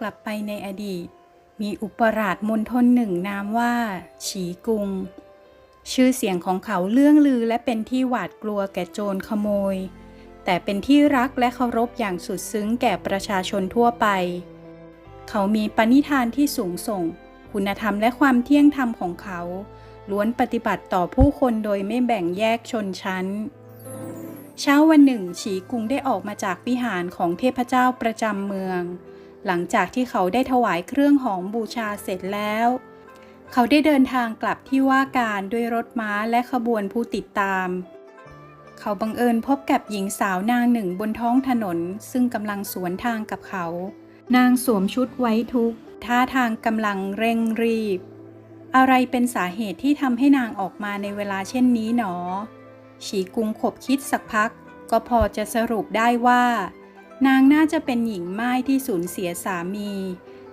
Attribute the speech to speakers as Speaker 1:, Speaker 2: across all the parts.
Speaker 1: กลับไปในอดีต มีอุปราชมณฑลหนึ่งนามว่า ฉีกุง ชื่อเสียงของเขาเลื่องลือและเป็นที่หวาดกลัวแก่โจรขโมย แต่เป็นที่รักและเคารพอย่างสุดซึ้งแก่ประชาชนทั่วไป เขามีปณิธานที่สูงส่ง คุณธรรมและความเที่ยงธรรมของเขา ล้วนปฏิบัติต่อผู้คนโดยไม่แบ่งแยกชนชั้นเช้าวันหนึ่งฉีกุงได้ออกมาจากวิหารของเทพเจ้าประจำเมือง หลังจากที่เขาได้ถวายเครื่องหอมบูชาเสร็จแล้ว เขาได้เดินทางกลับที่ว่าการด้วยรถม้าและขบวนผู้ติดตาม เขาบังเอิญพบกับหญิงสาวนางหนึ่งบนท้องถนน ซึ่งกำลังสวนทางกับเขา นางสวมชุดไว้ทุกท่าทางกำลังเร่งรีบ อะไรเป็นสาเหตุที่ทำให้นางออกมาในเวลาเช่นนี้หนอ ฉีกุงขบคิดสักพัก ก็พอจะสรุปได้ว่า นางน่าจะเป็นหญิงไม้ที่สูญเสียสามี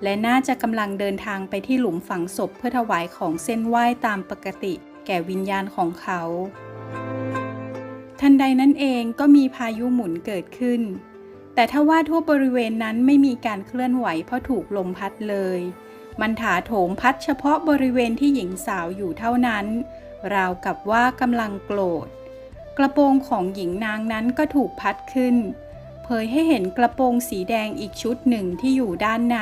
Speaker 1: และน่าจะกำลังเดินทางไปที่หลุมฝังศพเพื่อถวายของเส้นไหว้ตามปกติ แก่วิญญาณของเขา ทันใดนั้นเองก็มีพายุหมุนเกิดขึ้น แต่ถ้าว่าทั่วบริเวณนั้นไม่มีการเคลื่อนไหวเพราะถูกลมพัดเลย มันถาโถมพัดเฉพาะบริเวณที่หญิงสาวอยู่เท่านั้น ราวกับว่ากำลังโกรธ กระโปรงของหญิงนางนั้นก็ถูกพัดขึ้น เผยให้เห็นกระโปรงสีแดงอีกชุดหนึ่งที่อยู่ด้านใน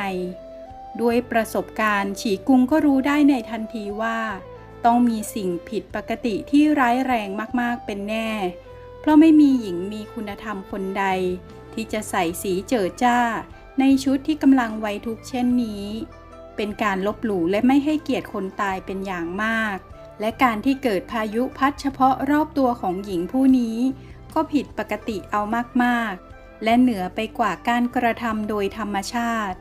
Speaker 1: ด้วยประสบการณ์ ฉีกุงก็รู้ได้ในทันทีว่า ต้องมีสิ่งผิดปกติที่ร้ายแรงมากๆเป็นแน่ เพราะไม่มีหญิงมีคุณธรรมคนใด ที่จะใส่สีเจิดจ้า ในชุดที่กำลังไว้ทุกเช่นนี้ เป็นการลบหลู่และไม่ให้เกียรติคนตายเป็นอย่างมาก และการที่เกิดพายุพัดเฉพาะรอบตัวของหญิงผู้นี้ ก็ผิดปกติเอามากๆ และเหนือไปกว่าการกระทำโดยธรรมชาติ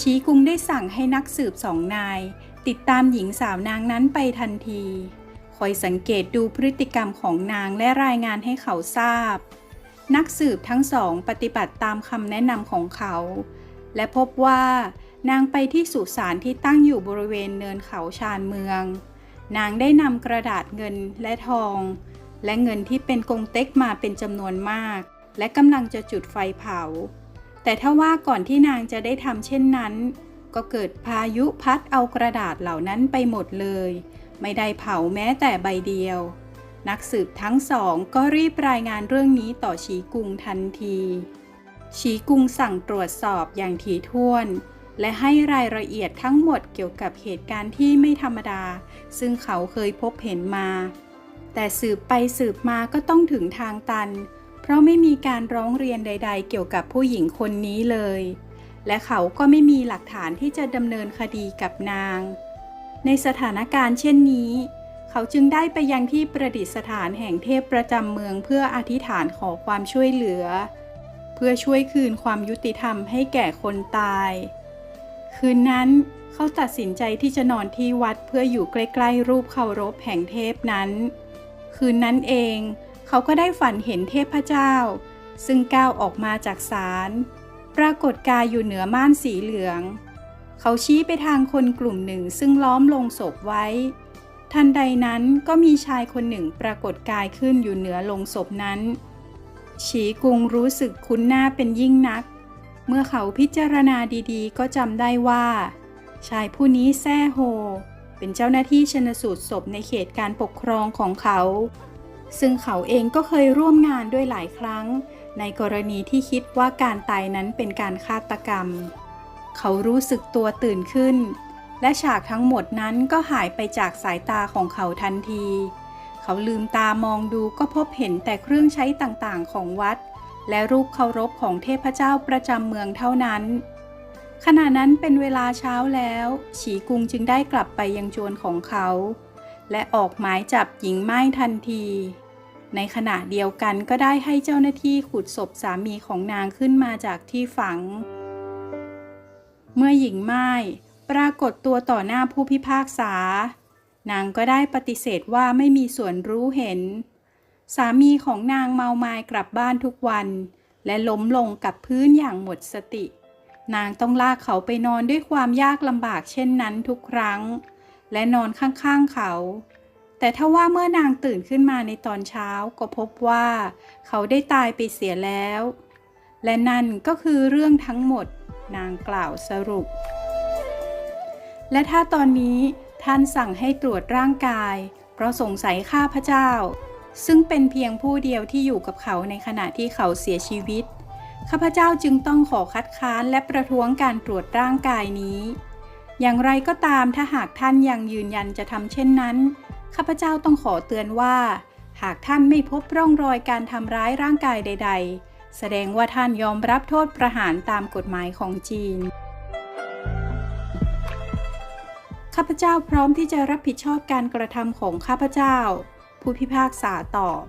Speaker 1: ชีกุงได้สั่งให้นักสืบสองนาย ติดตามหญิงสาวนางนั้นไปทันที คอยสังเกตดูพฤติกรรมของนางและรายงานให้เขาทราบ นักสืบทั้งสองปฏิบัติตามคำแนะนำของเขา และพบว่านางไปที่สุสานที่ตั้งอยู่บริเวณเนินเขาชานเมือง นางได้นำกระดาษเงินและทอง และเงินที่เป็นกงเต็กมาเป็นจำนวนมาก และกำลังจะจุดไฟเผา แต่ถ้าว่าก่อนที่นางจะได้ทำเช่นนั้น ก็เกิดพายุพัดเอากระดาษเหล่านั้นไปหมดเลย ไม่ได้เผาแม้แต่ใบเดียว นักสืบทั้งสองก็รีบรายงานเรื่องนี้ต่อฉีกุงทันทีฉีกุงสั่งตรวจสอบอย่างถี่ถ้วนและให้รายละเอียดทั้งหมดเกี่ยวกับเหตุการณ์ที่ไม่ธรรมดา ซึ่งเขาเคยพบเห็นมา แต่สืบไปสืบมาก็ต้องถึงทางตัน เพราะไม่มีการร้องเรียนใด ๆ เกี่ยวกับผู้หญิงคนนี้เลย และเขาก็ไม่มีหลักฐานที่จะดำเนินคดีกับนาง ในสถานการณ์เช่นนี้ เขาจึงได้ไปยังที่ประดิษฐานแห่งเทพประจำเมืองเพื่ออธิษฐานขอความช่วยเหลือ เพื่อช่วยคืนความยุติธรรมให้แก่คนตาย คืนนั้นเขาตัดสินใจที่จะนอนที่วัดเพื่ออยู่ใกล้ ๆ รูปเคารพแห่งเทพนั้น คืนนั้นเองเขาก็ได้ฝันเห็นเทพเจ้า ซึ่งก้าวออกมาจากศาลปรากฏกายอยู่เหนือม่านสีเหลือง เขาชี้ไปทางคนกลุ่มหนึ่งซึ่งล้อมลงศพไว้ ทันใดนั้นก็มีชายคนหนึ่งปรากฏกายขึ้นอยู่เหนือลงศพนั้นฉีกุงรู้สึกคุ้นหน้าเป็นยิ่งนัก เมื่อเขาพิจารณาดีๆ ก็จำได้ว่า ชายผู้นี้แซ่โฮ เป็นเจ้าหน้าที่ชนสูตรศพในเขตการปกครองของเขา ซึ่งเขาเองก็เคยร่วมงานด้วยหลายครั้ง ในกรณีที่คิดว่าการตายนั้นเป็นการฆาตกรรม เขารู้สึกตัวตื่นขึ้น และฉากทั้งหมดนั้นก็หายไปจากสายตาของเขาทันที เขาลืมตามองดูก็พบเห็นแต่เครื่องใช้ต่างๆ ของวัด และรูปเคารพของเทพเจ้าประจำเมืองเท่านั้น ขณะนั้นเป็นเวลาเช้าแล้ว ฉีกุงจึงได้กลับไปยังจวนของเขา และออกหมายจับหญิงไม้ทันที ในขณะเดียวกันก็ได้ให้เจ้าหน้าที่ขุดศพสามีของนางขึ้นมาจากที่ฝัง เมื่อหญิงไม้ปรากฏตัวต่อหน้าผู้พิพากษา นางก็ได้ปฏิเสธว่าไม่มีส่วนรู้เห็น สามีของนางเมาไมายกลับบ้านทุกวัน และล้มลงกับพื้นอย่างหมดสติ นางต้องลากเขาไปนอนด้วยความยากลำบากเช่นนั้นทุกครั้ง และนอนข้างๆเขา แต่ถ้าว่าเมื่อนางตื่นขึ้นมาในตอนเช้าก็พบว่า เขาได้ตายไปเสียแล้ว และนั่นก็คือเรื่องทั้งหมดนางกล่าวสรุป และถ้าตอนนี้ท่านสั่งให้ตรวจร่างกาย เพราะสงสัยข้าพเจ้า ซึ่งเป็นเพียงผู้เดียวที่อยู่กับเขาในขณะที่เขาเสียชีวิต ข้าพเจ้าจึงต้องขอคัดค้านและประท้วงการตรวจร่างกายนี้ อย่างไรก็ตามถ้าหากท่านยังยืนยันจะทำเช่นนั้น ข้าพเจ้าต้องขอเตือนว่า หากท่านไม่พบร่องรอยการทำร้ายร่างกายใด ๆ แสดงว่าท่านยอมรับโทษประหารตามกฎหมายของจีน ข้าพเจ้าพร้อมที่จะรับผิดชอบการกระทำของข้าพเจ้า ผู้พิพากษาตอบ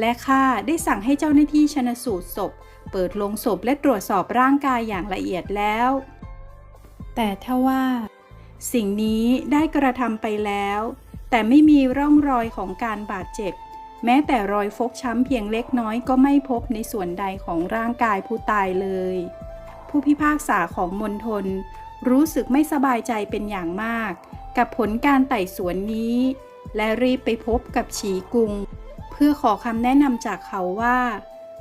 Speaker 1: และข้าได้สั่งให้เจ้าหน้าที่ชนสูตรศพ เปิดลงศพและตรวจสอบร่างกายอย่างละเอียดแล้ว แต่ถ้าว่า สิ่งนี้ได้กระทำไปแล้ว แต่ไม่มีร่องรอยของการบาดเจ็บ แม้แต่รอยฟกช้ำเพียงเล็กน้อยก็ไม่พบในส่วนใดของร่างกายผู้ตายเลย ผู้พิพากษาของมณฑลรู้สึกไม่สบายใจเป็นอย่างมาก กับผลการไต่สวนนี้ และรีบไปพบกับฉีกุง เพื่อขอคำแนะนำจากเขาว่า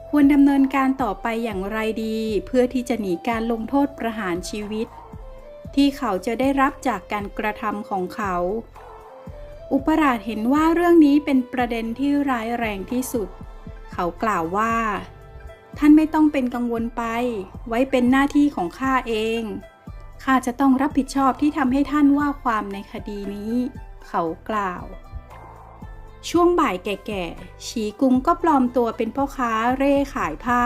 Speaker 1: ควรดำเนินการต่อไปอย่างไรดี เพื่อที่จะหนีการลงโทษประหารชีวิต ที่เขาจะได้รับจากการกระทำของเขา อุปราชเห็นว่าเรื่องนี้เป็นประเด็นที่ร้ายแรงที่สุด เขากล่าวว่า ท่านไม่ต้องเป็นกังวลไป ไว้เป็นหน้าที่ของข้าเอง ข้าจะต้องรับผิดชอบที่ทำให้ท่านว่าความในคดีนี้ เขากล่าวช่วงบ่ายแก่ๆ ฉีกุงก็ปลอมตัวเป็นพ่อค้าเร่ขายผ้า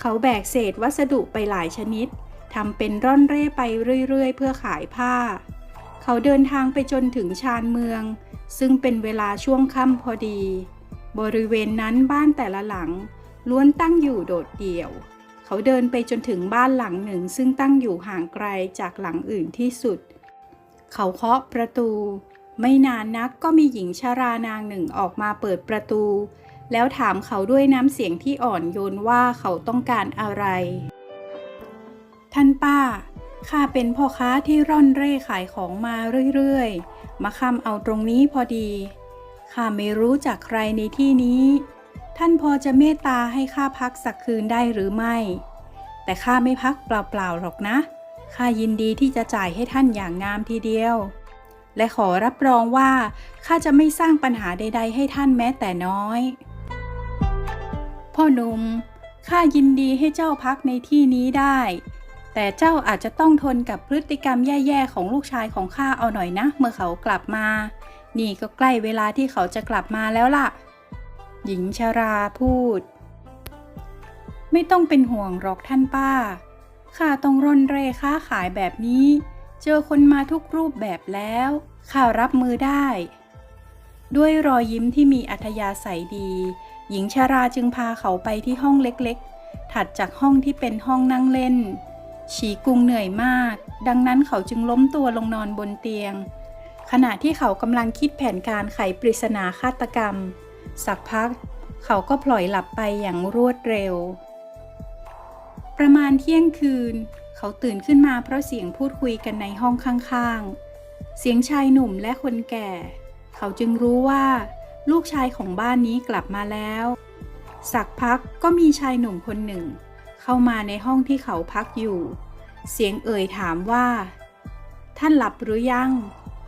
Speaker 1: เขาแบกเศษวัสดุไปหลายชนิด ทำเป็นร่อนเร่ไปเรื่อยๆ เพื่อขายผ้า เขาเดินทางไปจนถึงชานเมือง ซึ่งเป็นเวลาช่วงค่ำพอดี บริเวณนั้นบ้านแต่ละหลัง ล้วนตั้งอยู่โดดเดี่ยว เขาเดินไปจนถึงบ้านหลังหนึ่ง ซึ่งตั้งอยู่ห่างไกลจากหลังอื่นที่สุด เขาเคาะประตู ไม่นานนักก็มีหญิงชารานางหนึ่งออกมาเปิดประตู แล้วถามเขาด้วยน้ำเสียงที่อ่อนโยนว่าเขาต้องการอะไร ท่านป้า ข้าเป็นพ่อค้าที่ร่อนเร่ขายของมาเรื่อยๆ มาคำเอาตรงนี้พอดี ข้าไม่รู้จักใครในที่นี้ ท่านพอจะเมตตาให้ข้าพักสักคืนได้หรือไม่ แต่ข้าไม่พักเปล่าๆหรอกนะ ข้ายินดีที่จะจ่ายให้ท่านอย่างงามทีเดียว และขอรับรองว่าข้าจะไม่สร้างปัญหาใด ๆ ให้ท่านแม้แต่น้อย พ่อหนุ่มข้ายินดีให้เจ้าพักในที่นี้ได้ แต่เจ้าอาจจะต้องทนกับพฤติกรรมแย่ๆของลูกชายของข้าเอาหน่อยนะ เมื่อเขากลับมา นี่ก็ใกล้เวลาที่เขาจะกลับมาแล้วล่ะ หญิงชราพูด ไม่ต้องเป็นห่วงหรอกท่านป้า ข้าต้องร่อนเร่ค้าขายแบบนี้ เจอคนมาทุกรูปแบบแล้ว ข้ารับมือได้ ด้วยรอยยิ้มที่มีอัธยาศัยดี หญิงชาราจึงพาเขาไปที่ห้องเล็กๆ ถัดจากห้องที่เป็นห้องนั่งเล่น ฉีกุงเหนื่อยมาก ดังนั้นเขาจึงล้มตัวลงนอนบนเตียง ขณะที่เขากำลังคิดแผนการไขปริศนาฆาตกรรม สักพัก เขาก็พลอยหลับไปอย่างรวดเร็ว ประมาณเที่ยงคืน เขาตื่นขึ้นมาเพราะเสียงพูดคุยกันในห้องข้างๆ เสียงชายหนุ่มและคนแก่ เขาจึงรู้ว่า ลูกชายของบ้านนี้กลับมาแล้ว สักพักก็มีชายหนุ่มคนหนึ่ง เข้ามาในห้องที่เขาพักอยู่ เสียงเอ่ยถามว่า ท่านหลับหรือยัง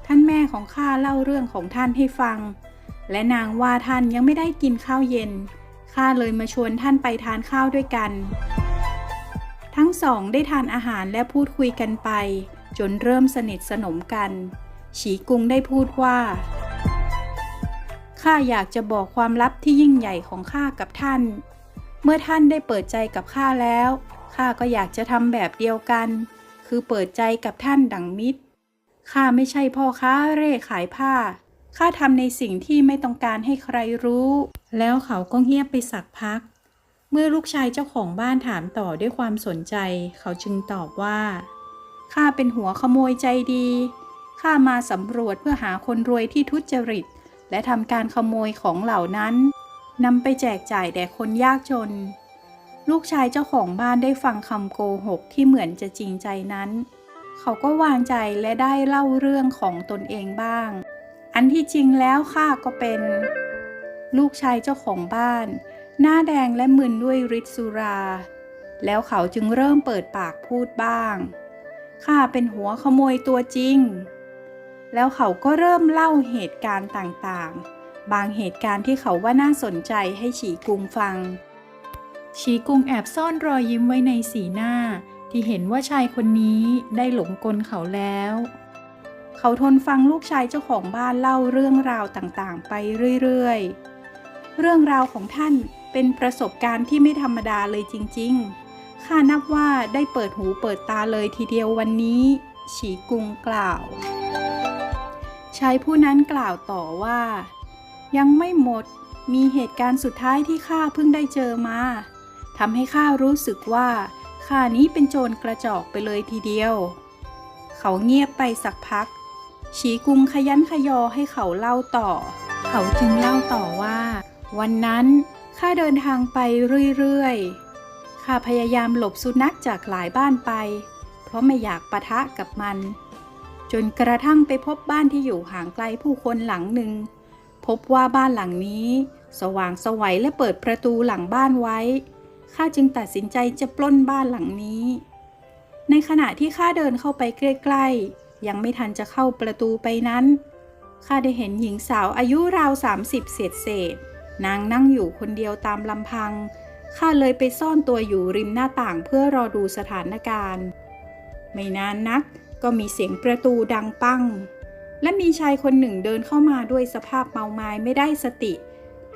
Speaker 1: ท่านแม่ของข้าเล่าเรื่องของท่านให้ฟัง และนางว่าท่านยังไม่ได้กินข้าวเย็น ข้าเลยมาชวนท่านไปทานข้าวด้วยกัน ทั้งสองได้ทานอาหารและพูดคุยกันไป จนเริ่มสนิทสนมกัน ฉีกุงได้พูดว่าข้าอยากจะบอกความลับที่ยิ่งใหญ่ของข้ากับท่าน เมื่อท่านได้เปิดใจกับข้าแล้ว ข้าก็อยากจะทำแบบเดียวกัน คือเปิดใจกับท่านดังมิตร ข้าไม่ใช่พ่อค้าเร่ขายผ้า ข้าทำในสิ่งที่ไม่ต้องการให้ใครรู้ แล้วเขาก็เงียบไปสักพัก เมื่อลูกชายเจ้าของบ้านถามต่อด้วยความสนใจ เขาจึงตอบว่า ข้าเป็นหัวขโมยใจดี ข้ามาสำรวจเพื่อหาคนรวยที่ทุจริต และทำการขโมยของเหล่านั้น นำไปแจกจ่ายแด่คนยากจน ลูกชายเจ้าของบ้านได้ฟังคำโกหกที่เหมือนจะจริงใจนั้น เขาก็วางใจและได้เล่าเรื่องของตนเองบ้าง อันที่จริงแล้วข้าก็เป็น ลูกชายเจ้าของบ้าน หน้าแดงและมึนด้วยฤทธิ์สุรา แล้วเขาจึงเริ่มเปิดปากพูดบ้าง ข้าเป็นหัวขโมยตัวจริง แล้วเขาก็เริ่มเล่าเหตุการณ์ต่างๆ บางเหตุการณ์ที่เขาว่าน่าสนใจให้ฉีกุงฟัง ฉีกุงแอบซ่อนรอยยิ้มไว้ในสีหน้า ที่เห็นว่าชายคนนี้ได้หลงกลเขาแล้ว เขาทนฟังลูกชายเจ้าของบ้านเล่าเรื่องราวต่างๆ ไปเรื่อยๆ เรื่องราวของท่านเป็นประสบการณ์ที่ไม่ธรรมดาเลยจริง ๆ ข้านับว่าได้เปิดหูเปิดตาเลยทีเดียววันนี้ ฉีกุงกล่าว ชายผู้นั้นกล่าวต่อว่า ยังไม่หมด มีเหตุการณ์สุดท้ายที่ข้าเพิ่งได้เจอมาทำให้ข้ารู้สึกว่าข้านี้เป็นโจรกระจอกไปเลยทีเดียว เขาเงียบไปสักพัก ฉีกุงขยันขยอให้เขาเล่าต่อ เขาจึงเล่าต่อว่า วันนั้นข้าเดินทางไปเรื่อยๆ ข้าพยายามหลบสุนัขจากหลายบ้านไป เพราะไม่อยากปะทะกับมัน จนกระทั่งไปพบบ้านที่อยู่ห่างไกลผู้คนหลังหนึ่ง พบว่าบ้านหลังนี้ สว่างสวัยและเปิดประตูหลังบ้านไว้ ข้าจึงตัดสินใจจะปล้นบ้านหลังนี้ ในขณะที่ข้าเดินเข้าไปใกล้ๆ ยังไม่ทันจะเข้าประตูไปนั้น ข้าได้เห็นหญิงสาวอายุราว 30 เศษเศษ นางนั่งอยู่คนเดียวตามลำพัง ข้าเลยไปซ่อนตัวอยู่ริมหน้าต่างเพื่อรอดูสถานการณ์ ไม่นานนักก็มีเสียงประตูดังปัง และมีชายคนหนึ่งเดินเข้ามาด้วยสภาพเมาไม้ไม่ได้สติ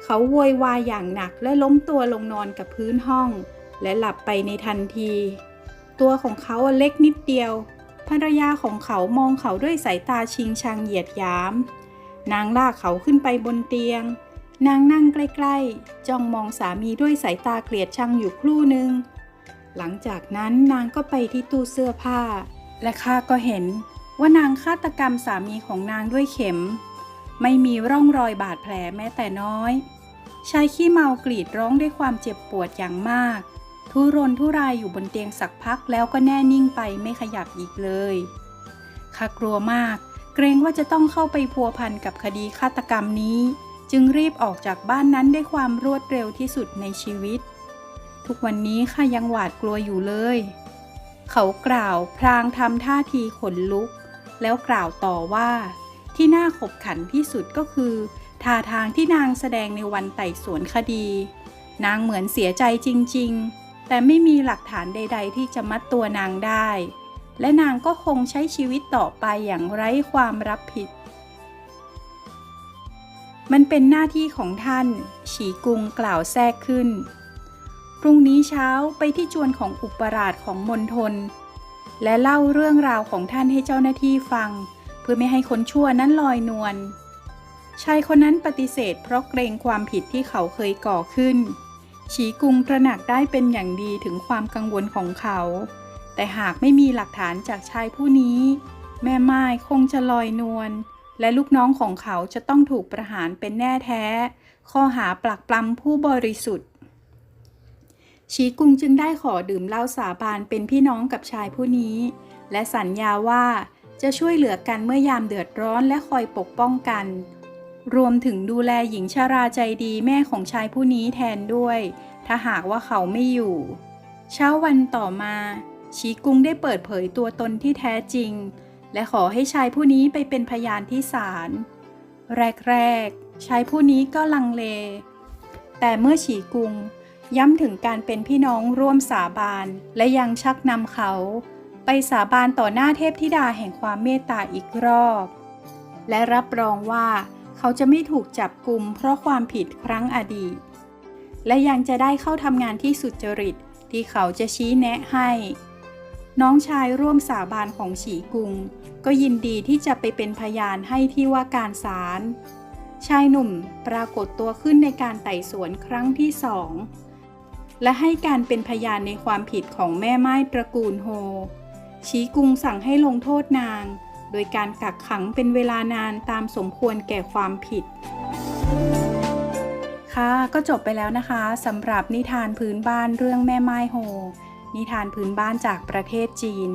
Speaker 1: เขาโวยวายอย่างหนักและล้มตัวลงนอนกับพื้นห้อง และหลับไปในทันที ตัวของเขาเล็กนิดเดียว ภรรยาของเขามองเขาด้วยสายตาชิงชังเหยียดยาม นางลากเขาขึ้นไปบนเตียง นางนั่งใกล้ๆ จ้องมองสามีด้วยสายตาเกลียดชังอยู่ครู่หนึ่งหลังจากนั้นนางก็ไปที่ตู้เสื้อผ้า และข้าก็เห็น ว่านางฆาตกรรมสามีของนางด้วยเข็ม ไม่มีร่องรอยบาดแผลแม้แต่น้อย ชายขี้เมากรีดร้องด้วยความเจ็บปวดอย่างมาก ทุรนทุรายอยู่บนเตียงสักพักแล้วก็แน่นิ่งไปไม่ขยับอีกเลยข้ากลัวมาก เกรงว่าจะต้องเข้าไปพัวพันกับคดีฆาตกรรมนี้ จึงรีบออกจากบ้านนั้นด้วยความรวดเร็วที่สุดในชีวิต ทุกวันนี้ข้ายังหวาดกลัวอยู่เลย เขากล่าวพลางทำท่าทีขนลุก แล้วกล่าวต่อว่า ที่น่าขบขันที่สุดก็คือท่าทางที่นางแสดงในวันไต่สวนคดี นางเหมือนเสียใจจริง ๆ แต่ไม่มีหลักฐานใด ๆ ที่จะมัดตัวนางได้ และนางก็คงใช้ชีวิตต่อไปอย่างไร้ความรับผิด มันเป็นหน้าที่ของท่าน ฉีกุงกล่าวแทรกขึ้น พรุ่งนี้เช้าไปที่จวนของอุปราชของมณฑล และเล่าเรื่องราวของท่านให้เจ้าหน้าที่ฟัง เพื่อไม่ให้คนชั่วนั้นลอยนวลชายคนนั้นปฏิเสธเพราะเกรงความผิดที่เขาเคยก่อขึ้น ฉีกุงตระหนักได้เป็นอย่างดีถึงความกังวลของเขา แต่หากไม่มีหลักฐานจากชายผู้นี้ แม่ไม้คงจะลอยนวลและลูกน้องของเขาจะต้องถูกประหารเป็นแน่แท้ ข้อหาปลักปลำผู้บริสุทธิ์ ชีกุงจึงได้ขอดื่มเหล้าสาบานเป็นพี่น้องกับชายผู้นี้ และสัญญาว่าจะช่วยเหลือกันเมื่อยามเดือดร้อนและคอยปกป้องกัน รวมถึงดูแลหญิงชาราใจดีแม่ของชายผู้นี้แทนด้วย ถ้าหากว่าเขาไม่อยู่ เช้าวันต่อมาชีกุงได้เปิดเผยตัวตนที่แท้จริง และขอให้ชายผู้นี้ไปเป็นพยานที่ศาลแรกๆชายผู้นี้ก็ลังเล แต่เมื่อฉีกุง ย้ำถึงการเป็นพี่น้องร่วมสาบานและยังชักนำเขา ไปสาบานต่อหน้าเทพธิดาแห่งความเมตตาอีกรอบ และรับรองว่าเขาจะไม่ถูกจับกลุ่มเพราะความผิดครั้งอดีต และยังจะได้เข้าทำงานที่สุจริตที่เขาจะชี้แนะให้ น้องชายร่วมสาบานของฉีกุง ก็ยินดีที่จะไปเป็นพยานให้ที่ว่าการศาลชายหนุ่มปรากฏตัวขึ้นในการไต่สวนครั้งที่สอง และให้การเป็นพยานในความผิดของแม่ไม้ตระกูลโฮ ชี้กุงสั่งให้ลงโทษนาง โดยการกักขังเป็นเวลานานตามสมควรแก่ความผิด ค่ะก็จบไปแล้วนะคะสำหรับนิทานพื้นบ้านเรื่องแม่ไม้โฮ นิทานพื้นบ้านจากประเทศจีน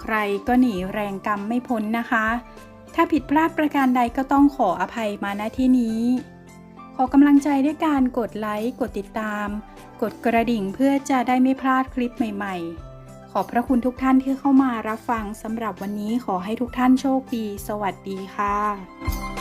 Speaker 1: ใครก็หนีแรงกรรมไม่พ้นนะคะ ถ้าผิดพลาดประการใดก็ต้องขออภัยมาณที่นี้ ขอกำลังใจด้วยการกดไลค์ กดติดตาม กดกระดิ่งเพื่อจะได้ไม่พลาดคลิปใหม่ๆ ขอบพระคุณทุกท่านที่เข้ามารับฟังสำหรับวันนี้ขอให้ทุกท่านโชคดี สวัสดีค่ะ